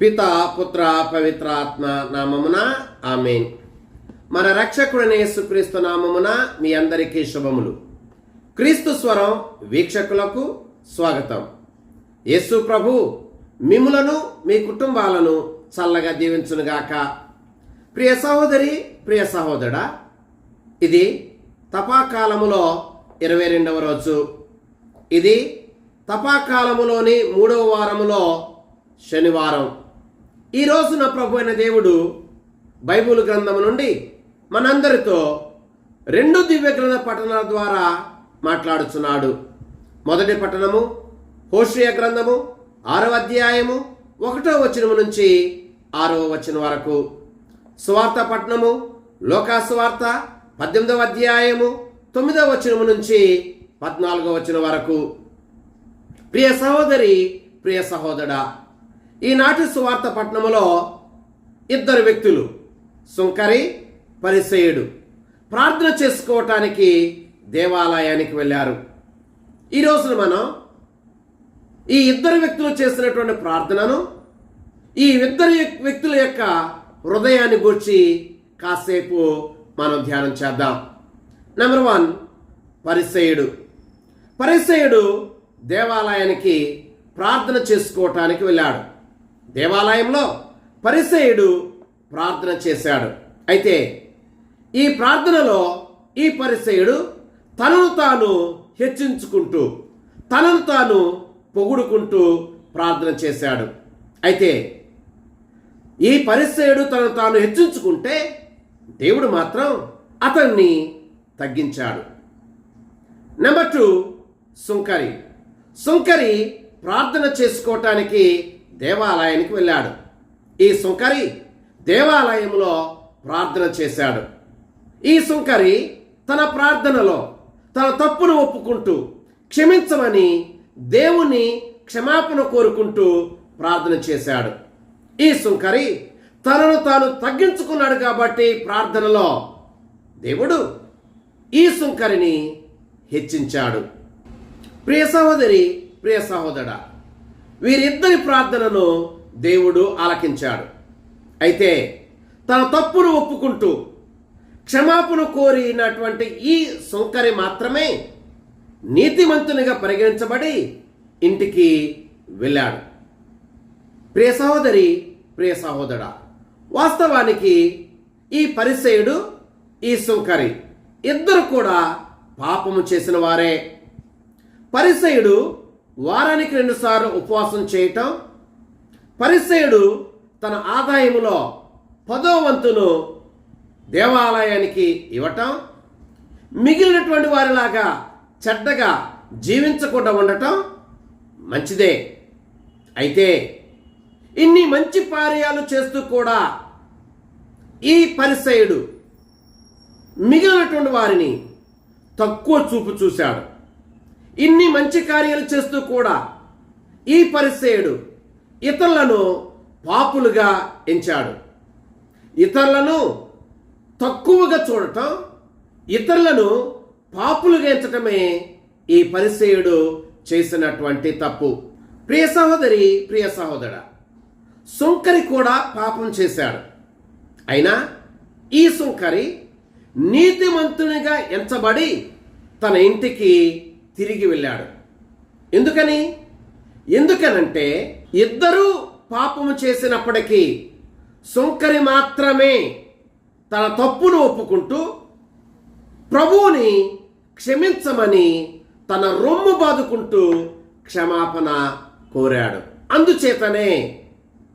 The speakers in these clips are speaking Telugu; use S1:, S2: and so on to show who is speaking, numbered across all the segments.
S1: పిత పుత్ర పవిత్రాత్మ నామమున ఆమెన్. మన రక్షకుడైన యేసుక్రీస్తు నామమున మీ అందరికీ శుభములు. క్రీస్తు స్వరం వీక్షకులకు స్వాగతం. యేసు ప్రభు మిములను మీ కుటుంబాలను చల్లగా దీవించునుగాక ప్రియ సహోదరి ప్రియ సహోదరా ఇది తపాకాలములో ఇరవై రెండవ రోజు. ఇది తపాకాలములోని మూడవ వారములో శనివారం. ఈ రోజున ప్రభు అయిన దేవుడు బైబిల్ గ్రంథము నుండి మనందరితో రెండు దివ్య గ్రంథ పఠనాల ద్వారా మాట్లాడుచున్నాడు. మొదటి పట్టణము హోషియ గ్రంథము ఆరవ అధ్యాయము ఒకటో వచనము నుంచి ఆరవ వచనం వరకు. సువార్త పట్టణము లోకాసువార్త పద్దెనిమిదవ అధ్యాయము తొమ్మిదవ వచనము నుంచి పద్నాలుగవ వచనం వరకు. ప్రియ సహోదరి ప్రియ సహోదరా ఈనాటి సువార్త పట్టణములో ఇద్దరు వ్యక్తులు సుంకరి పరిసయుడు ప్రార్థన చేసుకోవటానికి దేవాలయానికి వెళ్ళారు. ఈ రోజున మనం ఈ ఇద్దరు వ్యక్తులు చేసినటువంటి ప్రార్థనను ఈ ఇద్దరు వ్యక్తుల యొక్క హృదయాన్ని గూర్చి కాసేపు మనం ధ్యానం చేద్దాం. Number one పరిసయుడు. పరిసయుడు దేవాలయానికి ప్రార్థన చేసుకోవటానికి వెళ్ళాడు. దేవాలయంలో పరిసయుడు ప్రార్థన చేశాడు. అయితే ఈ ప్రార్థనలో ఈ పరిసయుడు తనను తాను హెచ్చించుకుంటూ తనను తాను పొగుడుకుంటూ ప్రార్థన చేశాడు. అయితే ఈ పరిసయుడు తనను తాను హెచ్చించుకుంటే దేవుడు మాత్రం అతన్ని తగ్గించాడు. నెంబర్ టూ సుంకరి. సుంకరి ప్రార్థన చేసుకోవటానికి దేవాలయానికి వెళ్ళాడు. ఈ సుంకరి దేవాలయంలో ప్రార్థన చేశాడు. ఈ సుంకరి తన ప్రార్థనలో తన తప్పును ఒప్పుకుంటూ క్షమించమని దేవుని క్షమాపణ కోరుకుంటూ ప్రార్థన చేశాడు. ఈ సుంకరి తనను తాను తగ్గించుకున్నాడు కాబట్టి ప్రార్థనలో దేవుడు ఈ సుంకరిని హెచ్చించాడు. ప్రియ సహోదరి ప్రియ సహోదరా వీరిద్దరి ప్రార్థనను దేవుడు ఆలకించాడు. అయితే తన తప్పును ఒప్పుకుంటూ క్షమాపణ కోరినటువంటి ఈ సుంకరి మాత్రమే నీతిమంతునిగా పరిగణించబడి ఇంటికి వెళ్ళాడు. ప్రియ సహోదరి ప్రియ సహోదరా వాస్తవానికి ఈ పరిసయుడు ఈ సుంకరి ఇద్దరు కూడా పాపము చేసిన వారే. పరిసయుడు వారానికి రెండుసార్లు ఉపవాసం చేయటం పరిసయుడు తన ఆదాయములో పదో వంతును దేవాలయానికి ఇవ్వటం మిగిలినటువంటి వారిలాగా చెడ్డగా జీవించకుండా ఉండటం మంచిదే. అయితే ఇన్ని మంచి కార్యాలు చేస్తూ కూడా ఈ పరిసయుడు మిగిలినటువంటి వారిని తక్కువ చూపు చూశాడు. ఇన్ని మంచి కార్యాలు చేస్తూ కూడా ఈ పరిసేయుడు ఇతరులను పాపులుగా ఎంచాడు. ఇతరులను తక్కువగా చూడటం ఇతరులను పాపులుగా ఎంచటమే ఈ పరిసేయుడు చేసినటువంటి తప్పు. ప్రియ సహోదరి ప్రియ సహోదర సుంకరి కూడా పాపం చేశాడు. అయినా ఈ సుంకరి నీతిమంతునిగా ఎంచబడి తన ఇంటికి తిరిగి వెళ్ళాడు. ఎందుకని? ఎందుకనంటే ఇద్దరూ పాపము చేసినప్పటికీ సుంకరి మాత్రమే తన తప్పును ఒప్పుకుంటూ ప్రభువుని క్షమించమని తన రొమ్ము బాదుకుంటూ క్షమాపణ కోరాడు. అందుచేతనే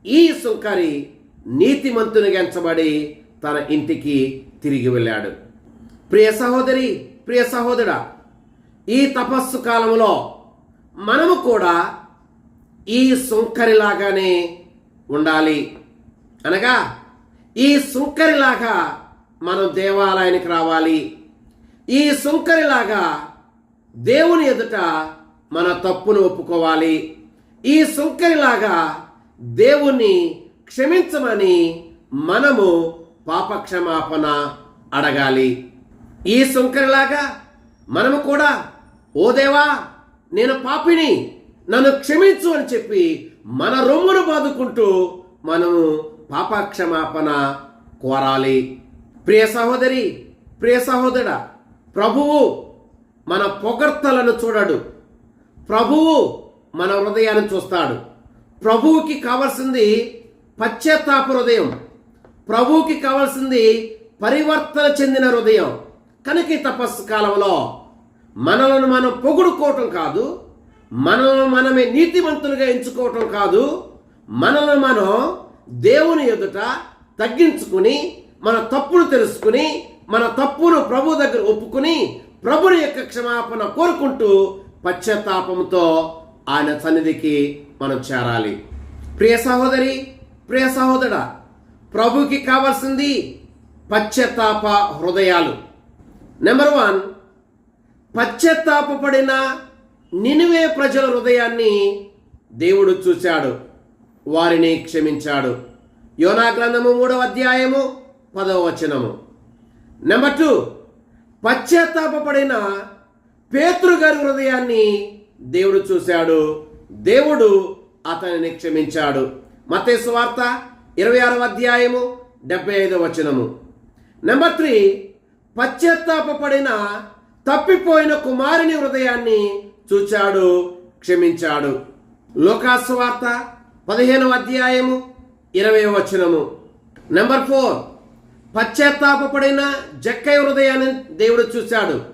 S1: ఈ సుంకరి నీతిమంతునిగా ఎంచబడి తన ఇంటికి తిరిగి వెళ్ళాడు. ప్రియ సహోదరి ప్రియ సహోదరా ఈ తపస్సు కాలంలో మనము కూడా ఈ సుంకరిలాగానే ఉండాలి. అనగా ఈ సుంకరిలాగా మనం దేవాలయానికి రావాలి. ఈ సుంకరిలాగా దేవుని ఎదుట మన తప్పును ఒప్పుకోవాలి. ఈ సుంకరిలాగా దేవుణ్ణి క్షమించమని మనము పాపక్షమాపణ అడగాలి. ఈ సుంకరిలాగా మనము కూడా ఓ దేవా నేను పాపిని నన్ను క్షమించు అని చెప్పి మన రొమ్మును బాదుకుంటూ మనము పాపక్షమాపణ కోరాలి. ప్రియ సహోదరి ప్రియ సహోదరా ప్రభువు మన పొగర్తలను చూడడు. ప్రభువు మన హృదయాన్ని చూస్తాడు. ప్రభువుకి కావాల్సింది పశ్చాత్తాప హృదయం. ప్రభువుకి కావాల్సింది పరివర్తన చెందిన హృదయం. కనుక తపస్సు కాలంలో మనలను మనం పొగుడుకోవటం కాదు మనలను మనమే నీతివంతులుగా ఎంచుకోవటం కాదు మనల్ని మనం దేవుని ఎదుట తగ్గించుకుని మన తప్పును తెలుసుకుని మన తప్పును ప్రభు దగ్గర ఒప్పుకుని ప్రభుని యొక్క క్షమాపణ కోరుకుంటూ పశ్చాత్తాపంతో ఆయన సన్నిధికి మనం చేరాలి. ప్రియ సహోదరి ప్రియ సహోదర ప్రభుకి కావాల్సింది పశ్చాత్తాప హృదయాలు. నెంబర్ వన్ పశ్చత్తాపడిన నినివే ప్రజల హృదయాన్ని దేవుడు చూశాడు. వారిని క్షమించాడు. యోనా గ్రంథము మూడవ అధ్యాయము పదవ వచనము. నెంబర్ టూ పశ్చాత్తాపడిన పేతృ గారి హృదయాన్ని దేవుడు చూశాడు. దేవుడు అతనిని క్షమించాడు. మతేసు వార్త ఇరవై ఆరవ అధ్యాయము డెబ్బై ఐదవ వచనము. నెంబర్ త్రీ పశ్చాత్తాపడిన తప్పిపోయిన కుమారుని హృదయాన్ని చూచాడు క్షమించాడు. లోకాసు వార్త పదిహేనవ అధ్యాయము ఇరవై వచనము. నెంబర్ ఫోర్ పశ్చాత్తాపడిన జక్కయ్య హృదయాన్ని దేవుడు చూశాడు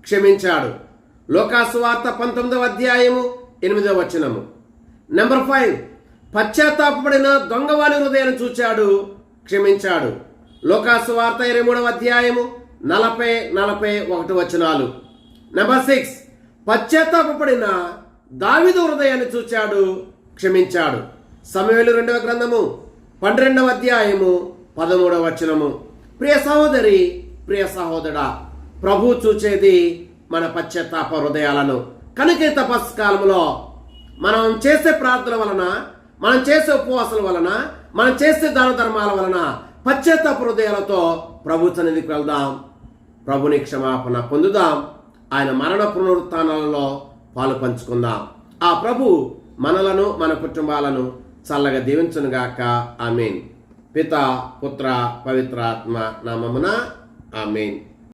S1: క్షమించాడు. లోకాసు వార్త పంతొమ్మిదవ అధ్యాయము ఎనిమిదవ వచనము. నెంబర్ ఫైవ్ పశ్చాత్తాపడిన దొంగవాణి హృదయాన్ని చూచాడు క్షమించాడు. లోకాసు వార్త ఇరవై మూడవ అధ్యాయము నలభై నలభై ఒకటి వచనాలు. నెంబర్ సిక్స్ పశ్చాత్తాపడిన దావిదు హృదయాన్ని చూచాడు క్షమించాడు. సమయంలో రెండవ గ్రంథము పన్నెండవ అధ్యాయము పదమూడవ వచనము. ప్రియ సహోదరి ప్రియ సహోదరా ప్రభు చూచేది మన పశ్చాత్తాప హృదయాలను. కనుక తపస్సు కాలంలో మనం చేసే ప్రార్థన వలన మనం చేసే ఉపవాసాల వలన మనం చేసే దాన ధర్మాల వలన పశ్చాత్తాప హృదయాలతో ప్రభు సన్నిధికి వెళ్దాం. ప్రభుని క్షమాపణ పొందుదాం. ఆయన మరణ పునరుత్నాలలో పాలు పంచుకుందాం. ఆ ప్రభు మనలను మన కుటుంబాలను చల్లగా దీవించునుగాక ఆమెన్. పిత పుత్ర పవిత్రాత్మ నామమున ఆమెన్.